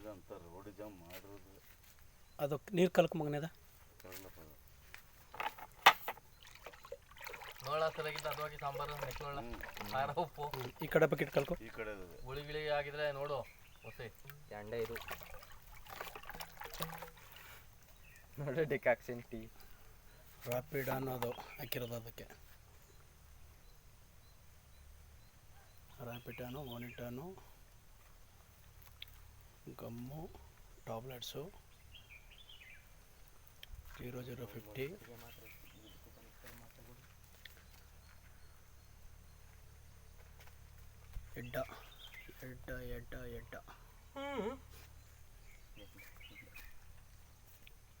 ಇದಂತಾರೆ ಒಡಿ ಜಮ್ ಮಾಡಿರೋದು. ಅದು ನೀರು ಕಲ್ಕ ಮಗನೇದ? ಕರಲಪ್ಪ ಅದು. ನೋಳ ಸರಿಯಾಗಿದ್ದ ಅದು ಹಾಕಿ ಸಾಂಬಾರು ನೆಕ್ಕೊಳ್ಳ ಖಾರ ಉಪ್ಪು. ಈ ಕಡೆ ಬಕೆಟ್ ಕಲ್ಕೊ. ಈ ಕಡೆ ಇದೆ ಹುಳಿ ಗಿಳಿ ಆಗಿದ್ರೆ ನೋಡು ಹೊಸಿ ಎಂಡ ಇದು. ನೋಡಿ ಡಿಕಾಕ್ಷನ್ ಟೀ. ರಾಪಿಡ್ ಅನ್ನೋದು ಹಾಕಿರೋದು ಅದಕ್ಕೆ. ರ್ಯಾಪಿಟಾನು ಮೊನಿಟಾನು gum tablets. Zero zero fifty. ఎడ్డ ఎడ్డ ఎడ్డ ఎడ్డ.